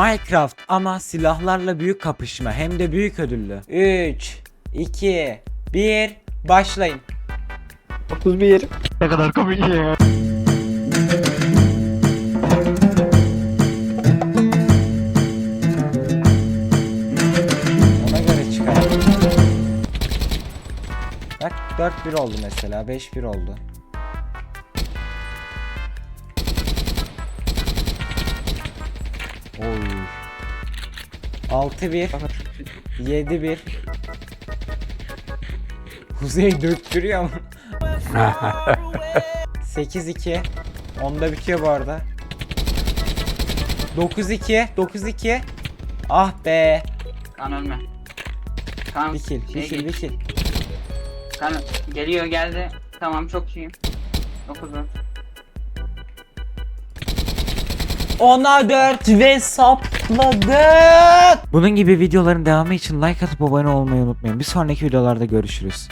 Minecraft ama silahlarla büyük kapışma hem de büyük ödüllü. 3, 2, 1, başlayın. 31. Ne kadar komik ya. Ona göre çıkar. Bak 4-1 oldu mesela 5-1 oldu. Oy. 6-1 7-1 Kuzey döktürüyor mu? 8-2 Onda bitiyor bu arada 9-2 9-2 Ah be Kan ölme. Kan Bir kill, bir kill, bir kill. Kan geliyor geldi. Tamam çok iyiyim. 9 Ona 4 ve sapladık. Bunun gibi videoların devamı için like atıp abone olmayı unutmayın. Bir sonraki videolarda görüşürüz.